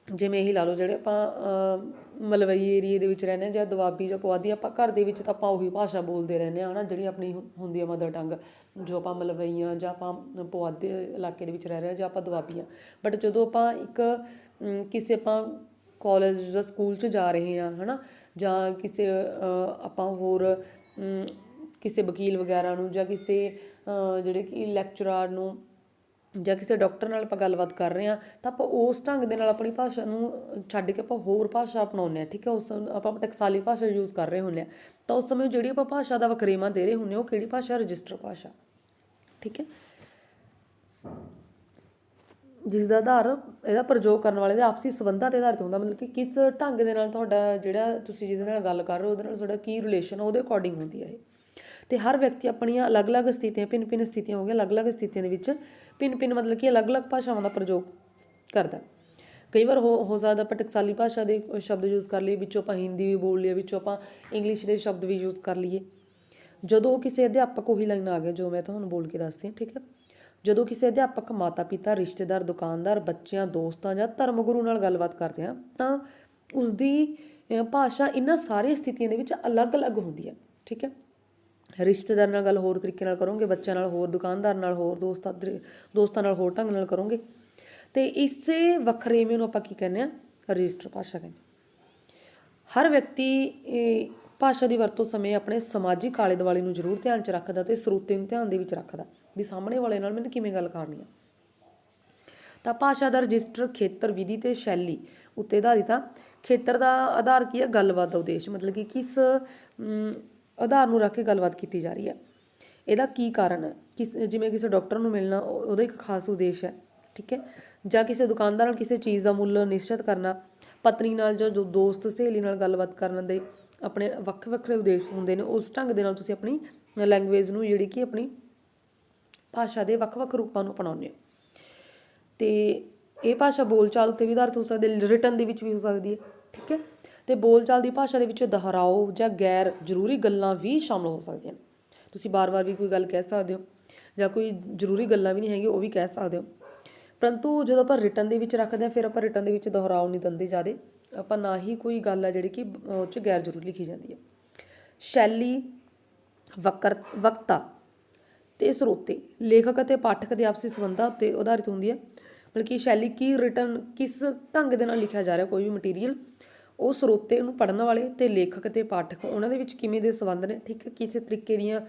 ਜਿਵੇਂ ਇਹੀ ਲਾ ਲਓ, ਜਿਹੜੇ ਆਪਾਂ ਮਲਵਈ ਏਰੀਏ ਦੇ ਵਿੱਚ ਰਹਿੰਦੇ ਹਾਂ ਜਾਂ ਦੁਆਬੀ ਜਾਂ ਪੁਆਧੀ, ਆਪਾਂ ਘਰ ਦੇ ਵਿੱਚ ਤਾਂ ਆਪਾਂ ਉਹੀ ਭਾਸ਼ਾ ਬੋਲਦੇ ਰਹਿੰਦੇ ਹਾਂ, ਹਨਾ? ਜਿਹੜੀ ਆਪਣੀ ਹੁੰਦੀ ਆ ਮਦਰ ਟੰਗ ਜੋ ਆਪਾਂ ਮਲਵਈਆਂ ਜਾਂ ਆਪਾਂ ਪੁਆਧੀ ਇਲਾਕੇ ਦੇ ਵਿੱਚ ਰਹਿ ਰਹੇ ਹਾਂ ਜਾਂ ਆਪਾਂ ਦੁਆਬੀ ਹਾਂ। ਬਟ ਜਦੋਂ ਆਪਾਂ ਇੱਕ ਕਿਸੇ ਆਪਾਂ ਕਾਲਜ ਜਾਂ ਸਕੂਲ 'ਚ ਜਾ ਰਹੇ ਹਾਂ ਹੈ ਨਾ ਜਾਂ ਕਿਸੇ ਆਪਾਂ ਹੋਰ ਕਿਸੇ ਵਕੀਲ ਵਗੈਰਾ ਨੂੰ ਜਾਂ ਕਿਸੇ ਜਿਹੜੇ ਕਿ ਲੈਕਚਰਾਰ ਨੂੰ ਜਾਂ ਕਿਸੇ ਡਾਕਟਰ ਨਾਲ ਆਪਾਂ ਗੱਲਬਾਤ ਕਰ ਰਹੇ ਹਾਂ, ਤਾਂ ਆਪਾਂ ਉਸ ਢੰਗ ਦੇ ਨਾਲ ਆਪਣੀ ਭਾਸ਼ਾ ਨੂੰ ਛੱਡ ਕੇ ਆਪਾਂ ਹੋਰ ਭਾਸ਼ਾ ਅਪਣਾਉਂਦੇ ਹਾਂ, ਠੀਕ ਹੈ? ਉਸ ਸਮੇਂ ਆਪਾਂ ਟਕਸਾਲੀ ਭਾਸ਼ਾ ਯੂਜ਼ ਕਰ ਰਹੇ ਹੁੰਦੇ ਹਾਂ, ਤਾਂ ਉਸ ਸਮੇਂ ਜਿਹੜੀ ਆਪਾਂ ਭਾਸ਼ਾ ਦਾ ਵਖਰੇਵਾਂ ਦੇ ਰਹੇ ਹੁੰਦੇ ਹਾਂ, ਉਹ ਕਿਹੜੀ ਭਾਸ਼ਾ? ਰਜਿਸਟਰ ਭਾਸ਼ਾ, ਠੀਕ ਹੈ? ਜਿਸ ਦਾ ਆਧਾਰ ਇਹਦਾ ਪ੍ਰਯੋਗ ਕਰਨ ਵਾਲੇ ਦੇ ਆਪਸੀ ਸੰਬੰਧਾਂ ਤੇ ਆਧਾਰਿਤ ਹੁੰਦਾ, ਮਤਲਬ ਕਿ ਕਿਸ ਢੰਗ ਦੇ ਨਾਲ ਤੁਹਾਡਾ ਜਿਹੜਾ ਤੁਸੀਂ ਜਿਹਦੇ ਨਾਲ ਗੱਲ ਕਰ ਰਹੇ ਹੋ, ਉਹਦੇ ਨਾਲ ਤੁਹਾਡਾ ਕੀ ਰਿਲੇਸ਼ਨ ਉਹਦੇ ਅਕੋਰਡਿੰਗ ਹੁੰਦੀ ਹੈ ਇਹ। ਤੇ ਹਰ ਵਿਅਕਤੀ ਆਪਣੀਆਂ ਅਲੱਗ-ਅਲੱਗ ਸਥਿਤੀਆਂ, ਭਿੰਨ-ਭਿੰਨ ਸਥਿਤੀਆਂ ਹੋ ਗਈਆਂ, ਅਲੱਗ-ਅਲੱਗ ਸਥਿਤੀਆਂ ਦੇ ਵਿੱਚ ਭਿੰਨ-ਭਿੰਨ ਮਤਲਬ ਕਿ ਅਲੱਗ-ਅਲੱਗ ਭਾਸ਼ਾਵਾਂ ਦਾ ਪ੍ਰਯੋਗ ਕਰਦਾ। ਕਈ ਵਾਰ ਹੋ ਹੋ ਸਕਦਾ ਆਪਾਂ ਟਕਸਾਲੀ ਭਾਸ਼ਾ ਦੇ ਸ਼ਬਦ ਯੂਜ਼ ਕਰ ਲਈਏ, ਵਿੱਚੋਂ ਆਪਾਂ ਹਿੰਦੀ ਵੀ ਬੋਲ ਲਈਏ, ਵਿੱਚੋਂ ਆਪਾਂ ਇੰਗਲਿਸ਼ ਦੇ ਸ਼ਬਦ ਵੀ ਯੂਜ਼ ਕਰ ਲਈਏ। ਜਦੋਂ ਕਿਸੇ ਅਧਿਆਪਕ ਉਹੀ ਲਾਈਨ ਆ ਗਿਆ ਜੋ ਮੈਂ ਤੁਹਾਨੂੰ ਬੋਲ ਕੇ ਦੱਸਦੀ ਹਾਂ, ਠੀਕ ਹੈ? ਜਦੋਂ ਕਿਸੇ ਅਧਿਆਪਕ ਮਾਤਾ ਪਿਤਾ ਰਿਸ਼ਤੇਦਾਰ, ਦੁਕਾਨਦਾਰ, ਬੱਚਿਆਂ, ਦੋਸਤਾਂ ਜਾਂ ਧਰਮ ਗੁਰੂ ਨਾਲ ਗੱਲਬਾਤ ਕਰਦੇ ਹਾਂ ਤਾਂ ਉਸ ਦੀ ਭਾਸ਼ਾ ਇਹਨਾਂ ਸਾਰੀਆਂ ਸਥਿਤੀਆਂ ਦੇ ਵਿੱਚ ਅਲੱਗ-ਅਲੱਗ ਹੁੰਦੀ ਹੈ ਠੀਕ ਹੈ? ਰਿਸ਼ਤੇਦਾਰ ਨਾਲ ਗੱਲ ਹੋਰ ਤਰੀਕੇ ਨਾਲ ਕਰੋਗੇ, ਬੱਚਿਆਂ ਨਾਲ ਹੋਰ, ਦੁਕਾਨਦਾਰ ਨਾਲ ਹੋਰ, ਦੋਸਤਾਂ ਦੋਸਤਾਂ ਨਾਲ ਹੋਰ ਢੰਗ ਨਾਲ ਕਰੋਗੇ। ਤੇ ਇਸੇ ਵੱਖਰੇਵੇਂ ਨੂੰ ਆਪਾਂ ਕੀ ਕਹਿੰਦੇ ਆ? ਰਜਿਸਟਰ ਭਾਸ਼ਾ ਕਹਿੰਦੇ ਹਰ ਵਿਅਕਤੀ ਭਾਸ਼ਾ ਦੀ ਵਰਤੋਂ ਸਮੇਂ ਆਪਣੇ ਸਮਾਜਿਕ ਆਲੇ ਦੁਆਲੇ ਨੂੰ ਜ਼ਰੂਰ ਧਿਆਨ 'ਚ ਰੱਖਦਾ ਤੇ ਸਰੋਤੇ ਨੂੰ ਧਿਆਨ ਦੇ ਵਿੱਚ ਰੱਖਦਾ। ਵੀ ਸਾਹਮਣੇ ਵਾਲੇ ਨਾਲ ਮੈਨੂੰ ਕਿਵੇਂ ਗੱਲ ਕਰਨੀ ਆ? ਤਾਂ ਭਾਸ਼ਾ ਦਾ ਰਜਿਸਟਰ ਖੇਤਰ, ਵਿਧੀ ਤੇ ਸ਼ੈਲੀ ਉੱਤੇ ਆਧਾਰਿਤ ਆ। ਖੇਤਰ ਦਾ ਆਧਾਰ ਕੀ ਹੈ ਗੱਲਬਾਤ ਦਾ ਉਦੇਸ਼। ਮਤਲਬ ਕਿ ਕਿਸ ਆਧਾਰ ਨੂੰ ਰੱਖ ਕੇ ਗੱਲਬਾਤ ਕੀਤੀ ਜਾ ਰਹੀ ਹੈ ਇਹਦਾ ਕੀ ਕਾਰਨ ਹੈ ਕਿਸ, ਜਿਵੇਂ ਕਿਸੇ ਡਾਕਟਰ ਨੂੰ ਮਿਲਣਾ ਉਹਦਾ ਇੱਕ ਖਾਸ ਉਦੇਸ਼ ਹੈ, ਠੀਕ ਹੈ? ਜਾਂ ਕਿਸੇ ਦੁਕਾਨਦਾਰ ਨਾਲ ਕਿਸੇ ਚੀਜ਼ ਦਾ ਮੁੱਲ ਨਿਸ਼ਚਿਤ ਕਰਨਾ, ਪਤਨੀ ਨਾਲ ਜਾਂ ਜੋ ਦੋਸਤ, ਸਹੇਲੀ ਨਾਲ ਗੱਲਬਾਤ ਕਰਨ ਦੇ ਆਪਣੇ ਵੱਖ ਵੱਖਰੇ ਉਦੇਸ਼ ਹੁੰਦੇ ਨੇ, ਉਸ ਢੰਗ ਦੇ ਨਾਲ ਤੁਸੀਂ ਆਪਣੀ ਲੈਂਗੁਏਜ ਨੂੰ, ਜਿਹੜੀ ਕਿ ਆਪਣੀ ਭਾਸ਼ਾ ਦੇ ਵੱਖ-ਵੱਖ ਰੂਪਾਂ ਨੂੰ ਅਪਣਾਉਂਦੇ ਹੋ। ਤੇ ਇਹ ਭਾਸ਼ਾ ਬੋਲਚਾਲ ਉੱਤੇ ਵੀ ਆਧਾਰਿਤ ਹੋ ਸਕਦੀ ਹੈ ਰਿਟਨ ਦੇ ਵਿੱਚ ਵੀ ਹੋ ਸਕਦੀ ਹੈ, ਠੀਕ ਹੈ? ਤੇ ਬੋਲਚਾਲ ਦੀ ਭਾਸ਼ਾ ਦੇ ਵਿੱਚ ਦੁਹਰਾਓ ਜਾਂ ਗੈਰ ਜ਼ਰੂਰੀ ਗੱਲਾਂ ਵੀ ਸ਼ਾਮਲ ਹੋ ਸਕਦੀਆਂ ਨੇ। ਤੁਸੀਂ ਬਾਰ-ਬਾਰ ਵੀ ਕੋਈ ਗੱਲ ਕਹਿ ਸਕਦੇ ਹੋ ਜਾਂ ਕੋਈ ਜ਼ਰੂਰੀ ਗੱਲਾਂ ਵੀ ਨਹੀਂ ਹੈਗੀ ਉਹ ਵੀ ਕਹਿ ਸਕਦੇ ਹੋ। ਪਰੰਤੂ ਜਦੋਂ ਆਪਾਂ ਰਿਟਨ ਦੇ ਵਿੱਚ ਰੱਖਦੇ ਹਾਂ, ਫਿਰ ਆਪਾਂ ਰਿਟਨ ਦੇ ਵਿੱਚ ਦੁਹਰਾਓ ਨਹੀਂ ਦਿੰਦੇ ਜਿਆਦੇ। ਆਪਾਂ ਨਾ ਹੀ ਕੋਈ ਗੱਲ ਆ ਜਿਹੜੀ ਕਿ ਉਹ 'ਚ ਗੈਰ ਜ਼ਰੂਰੀ ਲਿਖੀ ਜਾਂਦੀ ਹੈ। ਸ਼ੈਲੀ, ਵਕਰ, ਵਕਤਾ ਤੇ ਸਰੋਤੇ ਲੇਖਕ ਅਤੇ ਪਾਠਕ ਦੇ ਆਪਸੀ ਸੰਬੰਧਾਂ ਉੱਤੇ ਆਧਾਰਿਤ ਹੁੰਦੀ ਹੈ। ਮਤਲਬ ਕਿ ਸ਼ੈਲੀ ਕੀ ਰਿਟਨ ਕਿਸ ਢੰਗ ਦੇ ਨਾਲ ਲਿਖਿਆ ਜਾ ਰਿਹਾ ਕੋਈ ਵੀ ਮਟੀਰੀਅਲ ਉਹ ਸਰੋਤੇ ਨੂੰ ਪੜ੍ਹਨ ਵਾਲੇ ਤੇ ਲੇਖਕ ਤੇ ਪਾਠਕ ਉਹਨਾਂ ਦੇ ਵਿੱਚ ਕਿਵੇਂ ਦੇ ਸੰਬੰਧ ਨੇ ਠੀਕ ਹੈ ਕਿਸੇ ਤਰੀਕੇ ਦੀਆਂ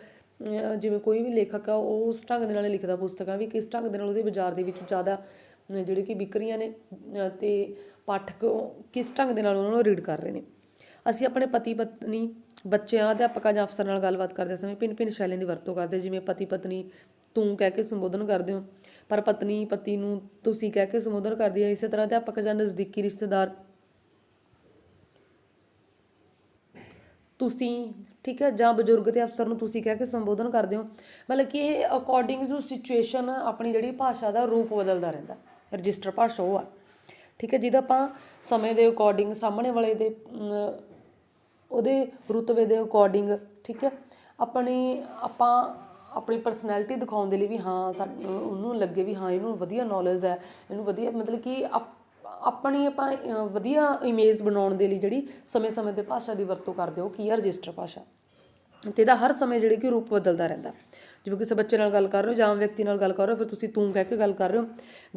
ਜਿਵੇਂ ਕੋਈ ਵੀ ਲੇਖਕ ਆ ਉਹ ਉਸ ਢੰਗ ਦੇ ਨਾਲ ਲਿਖਦਾ ਪੁਸਤਕਾਂ ਵੀ ਕਿਸ ਢੰਗ ਦੇ ਨਾਲ ਉਹਦੇ ਬਾਜ਼ਾਰ ਦੇ ਵਿੱਚ ਜ਼ਿਆਦਾ ਜਿਹੜੇ ਕਿ ਵਿਕਰੀਆਂ ਨੇ ਅਹ, ਤੇ ਪਾਠਕ ਉਹ ਕਿਸ ਢੰਗ ਦੇ ਨਾਲ ਉਹਨਾਂ ਨੂੰ ਰੀਡ ਕਰ ਰਹੇ ਨੇ। ਅਸੀਂ ਆਪਣੇ ਪਤੀ ਪਤਨੀ ਬੱਚਿਆਂ ਅਧਿਆਪਕਾਂ ਜਾਂ ਅਫਸਰ ਨਾਲ ਗੱਲਬਾਤ ਕਰਦੇ ਸਮੇਂ ਭਿੰਨ ਭਿੰਨ ਸ਼ੈਲੀਆਂ ਦੀ ਵਰਤੋਂ ਕਰਦੇ, ਜਿਵੇਂ ਪਤੀ ਪਤਨੀ ਤੂੰ ਕਹਿ ਕੇ ਸੰਬੋਧਨ ਕਰਦੇ ਹੋ, ਪਰ ਪਤਨੀ ਪਤੀ ਨੂੰ ਤੁਸੀਂ ਕਹਿ ਕੇ ਸੰਬੋਧਨ ਕਰਦੀ ਹੈ, ਇਸੇ ਤਰ੍ਹਾਂ ਅਧਿਆਪਕ ਜਾਂ ਨਜ਼ਦੀਕੀ ਰਿਸ਼ਤੇਦਾਰ। ਤੁਸੀਂ, ਠੀਕ ਹੈ, ਜਾਂ ਬਜ਼ੁਰਗ ਤੇ ਅਫਸਰ ਨੂੰ ਤੁਸੀਂ ਕਹਿ ਕੇ ਸੰਬੋਧਨ ਕਰਦੇ ਹੋ, ਮਤਲਬ ਕਿ ਇਹ ਅਕੋਰਡਿੰਗ ਟੂ ਸਿਚੁਏਸ਼ਨ ਆਪਣੀ ਜਿਹੜੀ ਭਾਸ਼ਾ ਦਾ ਰੂਪ ਬਦਲਦਾ ਰਹਿੰਦਾ, ਰਜਿਸਟਰ ਭਾਸ਼ਾ ਉਹ ਆ। ਠੀਕ ਹੈ, ਜਿਹਦਾ ਆਪਾਂ ਸਮੇਂ ਦੇ ਅਕੋਰਡਿੰਗ ਸਾਹਮਣੇ ਵਾਲੇ ਦੇ ਉਹਦੇ ਰੁਤਬੇ ਦੇ ਅਕੋਰਡਿੰਗ ਠੀਕ ਹੈ? ਆਪਣੀ, ਆਪਾਂ ਆਪਣੀ ਪਰਸਨੈਲਿਟੀ ਦਿਖਾਉਣ ਦੇ ਲਈ ਵੀ ਹਾਂ ਸਾਨੂੰ ਉਹਨੂੰ ਲੱਗੇ ਵੀ ਹਾਂ, ਇਹਨੂੰ ਵਧੀਆ ਨੌਲੇਜ ਹੈ, ਇਹਨੂੰ ਵਧੀਆ, ਮਤਲਬ ਕਿ ਆਪਣੀ ਆਪਾਂ ਵਧੀਆ ਇਮੇਜ ਬਣਾਉਣ ਦੇ ਲਈ ਜਿਹੜੀ ਸਮੇਂ-ਸਮੇਂ ਤੇ ਭਾਸ਼ਾ ਦੀ ਵਰਤੋਂ ਕਰਦੇ ਹੋ ਕੀ ਹੈ ਰਜਿਸਟਰ ਭਾਸ਼ਾ। ਤੇ ਇਹਦਾ ਹਰ ਸਮੇਂ ਜਿਹੜੇ ਕਿ ਰੂਪ ਬਦਲਦਾ ਰਹਿੰਦਾ। ਜਿਵੇਂ ਕਿਸੇ ਬੱਚੇ ਨਾਲ ਗੱਲ ਕਰ ਰਹੇ ਹੋ ਜਾਂ ਆਮ ਵਿਅਕਤੀ ਨਾਲ ਗੱਲ ਕਰ ਰਹੇ ਹੋ, ਫਿਰ ਤੁਸੀਂ ਤੂੰ ਕਹਿ ਕੇ ਗੱਲ ਕਰ ਰਹੇ ਹੋ।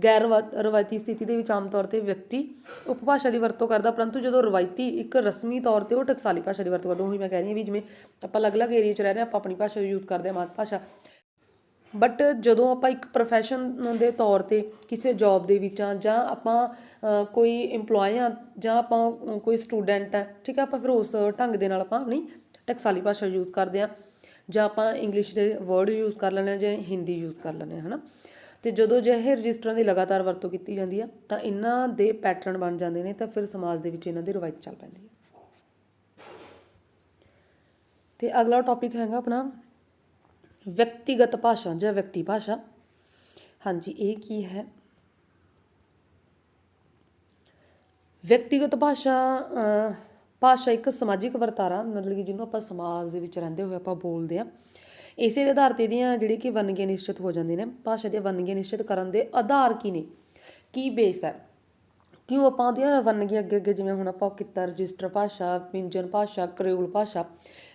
ਗੈਰ ਰਵਾ- ਰਵਾਇਤੀ ਸਥਿਤੀ ਦੇ ਵਿੱਚ ਆਮ ਤੌਰ ਤੇ ਵਿਅਕਤੀ ਉਪਭਾਸ਼ਾ ਦੀ ਵਰਤੋਂ ਕਰਦਾ, ਪਰੰਤੂ ਜਦੋਂ ਰਵਾਇਤੀ ਇੱਕ ਰਸਮੀ ਤੌਰ ਤੇ ਉਹ ਟਕਸਾਲੀ ਭਾਸ਼ਾ ਦੀ ਵਰਤੋਂ ਕਰਦਾ, ਉਹੀ ਮੈਂ ਕਹਿ ਰਹੀ ਹਾਂ ਵੀ ਜਿਵੇਂ ਆਪਾਂ ਅਲੱਗ-ਅਲੱਗ ਏਰੀਆ 'ਚ ਰਹਿ ਰਹੇ ਹਾਂ, ਆਪਾਂ ਆਪਣੀ ਭਾਸ਼ਾ ਯੂਜ਼ ਕਰਦੇ ਹਾਂ ਮਾਤ ਭਾਸ਼ਾ ਬਟ ਜਦੋਂ ਆਪਾਂ ਇੱਕ ਪ੍ਰੋਫੈਸ਼ਨ ਦੇ ਤੌਰ ਤੇ ਕਿਸੇ ਜੌਬ ਦੇ ਵਿੱਚ ਆ ਜਾਂ ਆਪਾਂ ਕੋਈ EMPLOYE ਆ ਜਾਂ ਆਪਾਂ ਕੋਈ ਸਟੂਡੈਂਟ ਆ ਠੀਕ ਹੈ, ਆਪਾਂ ਫਿਰ ਉਸ ਢੰਗ ਦੇ ਨਾਲ ਆਪਾਂ ਆਪਣੀ ਟਕਸਾਲੀ ਭਾਸ਼ਾ ਯੂਜ਼ ਕਰਦੇ ਆ ਜਾਂ ਆਪਾਂ ਇੰਗਲਿਸ਼ ਦੇ ਵਰਡ ਯੂਜ਼ ਕਰ ਲੈਂਦੇ ਹਾਂ ਜਾਂ ਹਿੰਦੀ ਯੂਜ਼ ਕਰ ਲੈਂਦੇ ਹਾਂ, ਹਨਾ? ਤੇ ਜਦੋਂ ਜੇ ਰਜਿਸਟਰਾਂ ਦੀ ਲਗਾਤਾਰ ਵਰਤੋਂ ਕੀਤੀ ਜਾਂਦੀ ਆ, ਤਾਂ ਇਹਨਾਂ ਦੇ ਪੈਟਰਨ ਬਣ ਜਾਂਦੇ ਨੇ, ਤਾਂ ਫਿਰ ਸਮਾਜ ਦੇ ਵਿੱਚ ਇਹਨਾਂ ਦੀ ਰਵਾਇਤ ਚੱਲ ਪੈਂਦੀ ਹੈ ਤੇ ਅਗਲਾ ਟੌਪਿਕ ਹੈਗਾ ਆਪਣਾ ਵਿਅਕਤੀਗਤ ਭਾਸ਼ਾ ਜਾਂ ਵਿਅਕਤੀ ਭਾਸ਼ਾ। ਹਾਂਜੀ, ਇਹ ਕੀ ਹੈ? ਵਿਅਕਤੀਗਤ ਭਾਸ਼ਾ ਭਾਸ਼ਾ ਇੱਕ ਸਮਾਜਿਕ ਵਰਤਾਰਾ, ਮਤਲਬ ਕਿ ਜਿਹਨੂੰ ਆਪਾਂ ਸਮਾਜ ਦੇ ਵਿੱਚ ਰਹਿੰਦੇ ਹੋਏ ਆਪਾਂ ਬੋਲਦੇ ਆ ਇਸੇ ਦੇ ਆਧਾਰ ਤੇ ਇਹਦੀਆਂ ਜਿਹੜੀ ਕਿ ਵੰਨਗੀਆਂ ਨਿਸ਼ਚਿਤ ਹੋ ਜਾਂਦੀਆਂ ਨੇ। ਭਾਸ਼ਾ ਦੀਆਂ ਵੰਨਗੀਆਂ ਨਿਸ਼ਚਿਤ ਕਰਨ ਦੇ ਆਧਾਰ ਕੀ ਨੇ? ਕੀ ਬੇਸ ਹੈ? ਕਿਉਂ ਆਪਾਂ ਉਹਦੀਆਂ ਵੰਨਗੀਆਂ ਅੱਗੇ ਅੱਗੇ ਜਿਵੇਂ ਹੁਣ ਆਪਾਂ ਕੀਤਾ, ਰਜਿਸਟਰ ਭਾਸ਼ਾ ਪਿੰਜਨ ਭਾਸ਼ਾ ਕਰਿਊਲ ਭਾਸ਼ਾ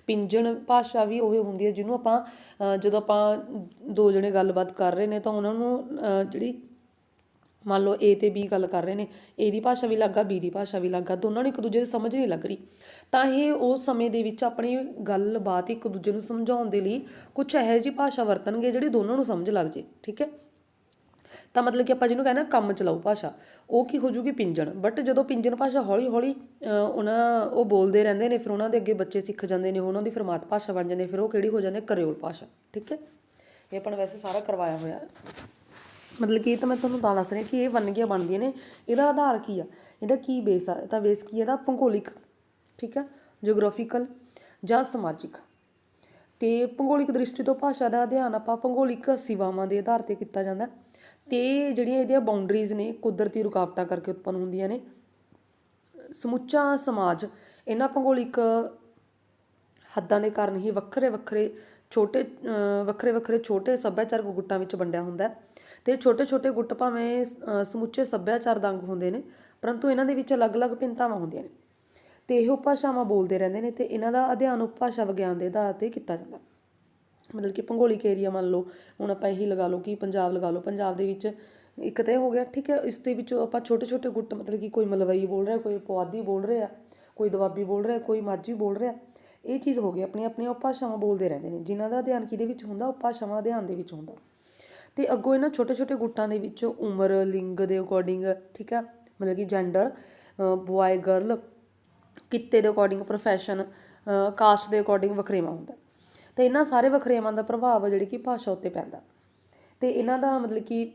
ਪਿੰਜਨ ਭਾਸ਼ਾ ਵੀ ਉਹ ਹੁੰਦੀ ਹੈ ਜਿਹਨੂੰ ਆਪਾਂ ਜਦੋਂ ਆਪਾਂ ਦੋ ਜਣੇ ਗੱਲਬਾਤ ਕਰ ਰਹੇ ਨੇ ਤਾਂ ਉਹਨਾਂ ਨੂੰ ਜਿਹੜੀ ਮੰਨ ਲਓ A ਤੇ ਬੀ ਗੱਲ ਕਰ ਰਹੇ ਨੇ, A ਦੀ ਭਾਸ਼ਾ ਵੀ ਲੱਗਾ ਬੀ ਦੀ ਭਾਸ਼ਾ ਵੀ ਲੱਗਾ ਦੋਨਾਂ ਨੂੰ ਇੱਕ ਦੂਜੇ ਦੀ ਸਮਝ ਨਹੀਂ ਲੱਗ ਰਹੀ। ਤਾਂ ਇਹ ਉਸ ਸਮੇਂ ਦੇ ਵਿੱਚ ਆਪਣੀ ਗੱਲਬਾਤ ਇੱਕ ਦੂਜੇ ਨੂੰ ਸਮਝਾਉਣ ਦੇ ਲਈ ਕੁਝ ਇਹੋ ਜਿਹੀ ਭਾਸ਼ਾ ਵਰਤਣਗੇ ਜਿਹੜੀ ਦੋਨਾਂ ਨੂੰ ਸਮਝ ਲੱਗ ਜੇ, ਠੀਕ ਹੈ? ਤਾਂ ਮਤਲਬ ਕਿ ਆਪਾਂ ਜਿਹਨੂੰ ਕਹਿੰਦੇ ਆ ਕੰਮ ਚਲਾਉ ਭਾਸ਼ਾ, ਉਹ ਕੀ ਹੋ ਜੂਗੀ ਪਿੰਜਣ ਬਟ ਜਦੋਂ ਪਿੰਜਣ ਭਾਸ਼ਾ ਹੌਲੀ ਹੌਲੀ ਉਹਨਾਂ, ਉਹ ਬੋਲਦੇ ਰਹਿੰਦੇ ਨੇ, ਫਿਰ ਉਹਨਾਂ ਦੇ ਅੱਗੇ ਬੱਚੇ ਸਿੱਖ ਜਾਂਦੇ ਨੇ, ਉਹਨਾਂ ਦੀ ਫਿਰ ਮਾਤ ਭਾਸ਼ਾ ਬਣ ਜਾਂਦੀ ਹੈ, ਫਿਰ ਉਹ ਕਿਹੜੀ ਹੋ ਜਾਂਦੀ ਹੈ? ਕਰਿਓਲ ਭਾਸ਼ਾ, ਠੀਕ ਹੈ? ਇਹ ਆਪਾਂ ਨੇ ਵੈਸੇ ਸਾਰਾ ਕਰਵਾਇਆ ਹੋਇਆ। ਮਤਲਬ ਕਿ ਇਹ ਤਾਂ ਮੈਂ ਤੁਹਾਨੂੰ ਤਾਂ ਦੱਸ ਰਹੀ ਕਿ ਇਹ ਵੰਨਗੀਆਂ ਬਣਦੀਆਂ ਨੇ, ਇਹਦਾ ਆਧਾਰ ਕੀ ਆ? ਇਹਦਾ ਕੀ ਬੇਸ ਆ? ਇਹਦਾ ਬੇਸ ਕੀ ਹੈ ਇਹਦਾ ਭੂਗੋਲਿਕ, ਠੀਕ ਹੈ ਜੀਓਗ੍ਰਾਫੀਕਲ ਜਾਂ ਸਮਾਜਿਕ। ਤੇ ਭੂਗੋਲਿਕ ਦ੍ਰਿਸ਼ਟੀ ਤੋਂ ਭਾਸ਼ਾ ਦਾ ਅਧਿਐਨ ਆਪਾਂ ਭੂਗੋਲਿਕ ਸੀਮਾਵਾਂ ਦੇ ਆਧਾਰ ਤੇ ਕੀਤਾ ਜਾਂਦਾ। ਹੈ ਤੇ ਜਿਹੜੀਆਂ ਇਹਦੀਆਂ ਬਾਉਂਡਰੀਜ਼ ਨੇ, ਕੁਦਰਤੀ ਰੁਕਾਵਟਾਂ ਕਰਕੇ ਉਤਪੰਨ ਹੁੰਦੀਆਂ ਨੇ, ਸਮੁੱਚਾ ਸਮਾਜ, ਇਹਨਾਂ ਭੂਗੋਲਿਕ ਹੱਦਾਂ ਦੇ ਕਾਰਨ ਹੀ ਵੱਖਰੇ ਵੱਖਰੇ ਛੋਟੇ ਵੱਖਰੇ ਵੱਖਰੇ ਛੋਟੇ ਸੱਭਿਆਚਾਰਕ ਗੁੱਟਾਂ ਵਿੱਚ ਵੰਡਿਆ ਹੁੰਦਾ ਹੈ। ਤੇ ਛੋਟੇ ਛੋਟੇ ਗੁੱਟ ਭਾਵੇਂ ਸਮੁੱਚੇ ਸੱਭਿਆਚਾਰ ਦਾ ਅੰਗ ਹੁੰਦੇ ਨੇ, ਪਰੰਤੂ ਇਹਨਾਂ ਦੇ ਵਿੱਚ ਅਲੱਗ-ਅਲੱਗ ਭਿੰਨਤਾਵਾਂ ਹੁੰਦੀਆਂ ਨੇ। ਤੇ ਇਹ ਉਪਭਾਸ਼ਾਵਾਂ ਬੋਲਦੇ ਰਹਿੰਦੇ ਨੇ ਤੇ ਇਹਨਾਂ ਦਾ ਅਧਿਐਨ ਉਪਭਾਸ਼ਾ ਵਿਗਿਆਨ ਦੇ ਆਧਾਰ ਤੇ ਕੀਤਾ ਜਾਂਦਾ। ਮਤਲਬ ਕਿ ਭੂਗੋਲਿਕ ਏਰੀਆ ਮੰਨ ਲਓ, ਹੁਣ ਆਪਾਂ ਇਹੀ ਲਗਾ ਲਓ ਕਿ ਪੰਜਾਬ ਲਗਾ ਲਓ, ਪੰਜਾਬ ਦੇ ਵਿੱਚ ਇੱਕ ਤਾਂ ਇਹ ਹੋ ਗਿਆ, ਠੀਕ ਹੈ, ਇਸ ਦੇ ਵਿੱਚੋਂ ਆਪਾਂ ਛੋਟੇ ਛੋਟੇ ਗੁੱਟ, ਮਤਲਬ ਕਿ ਕੋਈ ਮਲਵਈ ਬੋਲ ਰਿਹਾ, ਕੋਈ ਪੁਆਧੀ ਬੋਲ ਰਿਹਾ, ਕੋਈ ਦੁਆਬੀ ਬੋਲ ਰਿਹਾ, ਕੋਈ ਮਾਝੀ ਬੋਲ ਰਿਹਾ, ਇਹ ਚੀਜ਼ ਹੋ ਗਈ ਆਪਣੀ ਆਪਣੀਆਂ ਉਪਭਾਸ਼ਾਵਾਂ ਬੋਲਦੇ ਰਹਿੰਦੇ ਨੇ। ਜਿਨ੍ਹਾਂ ਦਾ ਅਧਿਐਨ ਕਿਹਦੇ ਵਿੱਚ ਹੁੰਦਾ? ਉਪਭਾਸ਼ਾਵਾਂ ਅਧਿਐਨ ਦੇ ਵਿੱਚ ਹੁੰਦਾ। ਅਤੇ ਅੱਗੋਂ ਇਹਨਾਂ ਛੋਟੇ ਛੋਟੇ ਗੁੱਟਾਂ ਦੇ ਵਿੱਚ ਉਮਰ, ਲਿੰਗ ਦੇ ਅਕੋਰਡਿੰਗ ਠੀਕ ਹੈ ਮਤਲਬ ਕਿ ਜੈਂਡਰ ਬੁਆਏ ਗਰਲ ਕਿੱਤੇ ਦੇ ਅਕੋਰਡਿੰਗ ਪ੍ਰੋਫੈਸ਼ਨ ਕਾਸਟ ਦੇ ਅਕੋਰਡਿੰਗ ਵਖਰੇਵਾ ਹੁੰਦਾ। ਤੇ ਇਹਨਾਂ ਸਾਰੇ ਵਖਰੇਵਾਂ ਦਾ ਪ੍ਰਭਾਵ ਜਿਹੜੀ ਕਿ ਭਾਸ਼ਾ ਉੱਤੇ ਪੈਂਦਾ। ਤੇ ਇਹਨਾਂ ਦਾ ਮਤਲਬ ਕਿ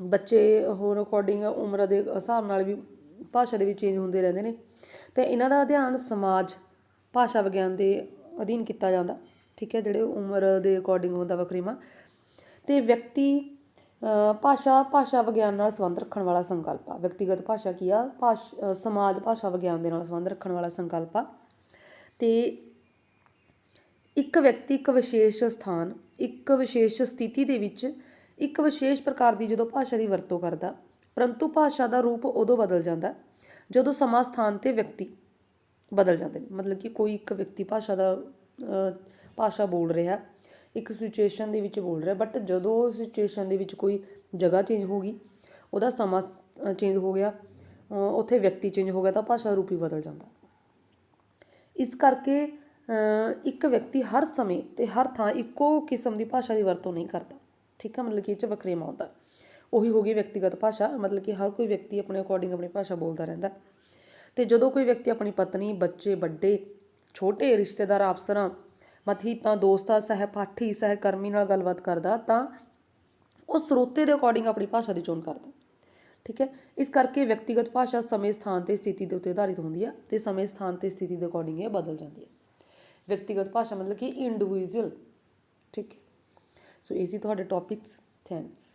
ਬੱਚੇ ਹੋਰ ਅਕੋਰਡਿੰਗ ਉਮਰ ਦੇ ਹਿਸਾਬ ਨਾਲ ਵੀ ਭਾਸ਼ਾ ਦੇ ਵਿੱਚ ਚੇਂਜ ਹੁੰਦੇ ਰਹਿੰਦੇ ਨੇ। ਤੇ ਇਹਨਾਂ ਦਾ ਅਧਿਐਨ ਸਮਾਜ, ਭਾਸ਼ਾ ਵਿਗਿਆਨ ਦੇ ਅਧੀਨ ਕੀਤਾ ਜਾਂਦਾ। ਠੀਕ ਹੈ, ਜਿਹੜੇ ਉਮਰ ਦੇ ਅਕੋਰਡਿੰਗ ਹੁੰਦਾ ਵਖਰੇਵਾ। ਅਤੇ ਵਿਅਕਤੀ ਭਾਸ਼ਾ ਭਾਸ਼ਾ ਵਿਗਿਆਨ ਨਾਲ ਸੰਬੰਧ ਰੱਖਣ ਵਾਲਾ ਸੰਕਲਪ ਆ। ਵਿਅਕਤੀਗਤ ਭਾਸ਼ਾ ਕੀ ਆ? ਭਾਸ਼ ਸਮਾਜ, ਭਾਸ਼ਾ ਵਿਗਿਆਨ ਦੇ ਨਾਲ ਸੰਬੰਧ ਰੱਖਣ ਵਾਲਾ ਸੰਕਲਪ ਆ। ਅਤੇ ਇੱਕ ਵਿਅਕਤੀ, ਇੱਕ ਵਿਸ਼ੇਸ਼ ਸਥਾਨ, ਇੱਕ ਵਿਸ਼ੇਸ਼ ਸਥਿਤੀ ਦੇ ਵਿੱਚ ਇੱਕ ਵਿਸ਼ੇਸ਼ ਪ੍ਰਕਾਰ ਦੀ ਜਦੋਂ ਭਾਸ਼ਾ ਦੀ ਵਰਤੋਂ ਕਰਦਾ, ਪਰੰਤੂ ਭਾਸ਼ਾ ਦਾ ਰੂਪ ਉਦੋਂ ਬਦਲ ਜਾਂਦਾ ਜਦੋਂ ਸਮਾਂ, ਸਥਾਨ ਤੇ ਵਿਅਕਤੀ ਬਦਲ ਜਾਂਦੇ ਨੇ। ਮਤਲਬ ਕਿ ਕੋਈ ਇੱਕ ਵਿਅਕਤੀ ਭਾਸ਼ਾ ਦਾ ਭਾਸ਼ਾ ਬੋਲ ਰਿਹਾ ਇੱਕ ਸਿਚੁਏਸ਼ਨ ਦੇ ਵਿੱਚ ਬੋਲ ਰਿਹਾ ਬਟ ਜਦੋਂ ਉਹ ਸਿਚੁਏਸ਼ਨ ਦੇ ਵਿੱਚ ਕੋਈ ਜਗ੍ਹਾ ਚੇਂਜ ਹੋ ਗਈ, ਉਹਦਾ ਸਮਾਂ ਚੇਂਜ ਹੋ ਗਿਆ ਉੱਥੇ ਵਿਅਕਤੀ ਚੇਂਜ ਹੋ ਗਿਆ ਤਾਂ ਭਾਸ਼ਾ ਰੂਪ ਹੀ ਬਦਲ ਜਾਂਦਾ। ਇਸ ਕਰਕੇ ਇੱਕ ਵਿਅਕਤੀ ਹਰ ਸਮੇਂ ਤੇ ਹਰ ਥਾਂ ਇੱਕੋ ਕਿਸਮ ਦੀ ਭਾਸ਼ਾ ਦੀ ਵਰਤੋਂ ਨਹੀਂ ਕਰਦਾ। ਠੀਕ ਹੈ, ਮਤਲਬ ਕਿ ਇਹ 'ਚ ਵਖਰੇਵਾਂ ਹੁੰਦਾ ਉਹੀ ਹੋ ਗਈ ਵਿਅਕਤੀਗਤ ਭਾਸ਼ਾ, ਮਤਲਬ ਕਿ ਹਰ ਕੋਈ ਵਿਅਕਤੀ ਆਪਣੇ ਅਕੋਰਡਿੰਗ ਆਪਣੀ ਭਾਸ਼ਾ ਬੋਲਦਾ ਰਹਿੰਦਾ। ਤੇ ਜਦੋਂ ਕੋਈ ਵਿਅਕਤੀ ਆਪਣੀ ਪਤਨੀ, ਬੱਚੇ, ਵੱਡੇ, ਛੋਟੇ ਰਿਸ਼ਤੇਦਾਰ, ਅਫਸਰਾਂ ਮਥੀਤਾਂ ਦੋਸਤਾਂ ਸਹਿਪਾਠੀ, ਸਹਿਕਰਮੀ ਨਾਲ ਗੱਲਬਾਤ ਕਰਦਾ, ਤਾਂ ਉਹ ਸਰੋਤੇ ਦੇ ਅਕੋਰਡਿੰਗ ਆਪਣੀ ਭਾਸ਼ਾ ਦੀ ਚੋਣ ਕਰਦਾ। ਠੀਕ ਹੈ? ਇਸ ਕਰਕੇ ਵਿਅਕਤੀਗਤ ਭਾਸ਼ਾ ਸਮੇਂ, ਸਥਾਨ ਤੇ ਸਥਿਤੀ ਦੇ ਉੱਤੇ ਆਧਾਰਿਤ ਹੁੰਦੀ ਹੈ ਤੇ ਸਮੇਂ, ਸਥਾਨ ਤੇ ਸਥਿਤੀ ਦੇ ਅਕੋਰਡਿੰਗ ਇਹ ਬਦਲ ਜਾਂਦੀ ਹੈ ਵਿਅਕਤੀਗਤ ਭਾਸ਼ਾ ਮਤਲਬ ਕਿ ਇੰਡੀਵਿਜੂਅਲ ਠੀਕ ਹੈ? ਸੋ ਇਹ ਸੀ ਤੁਹਾਡੇ ਟੌਪਿਕਸ ਥੈਂਕਸ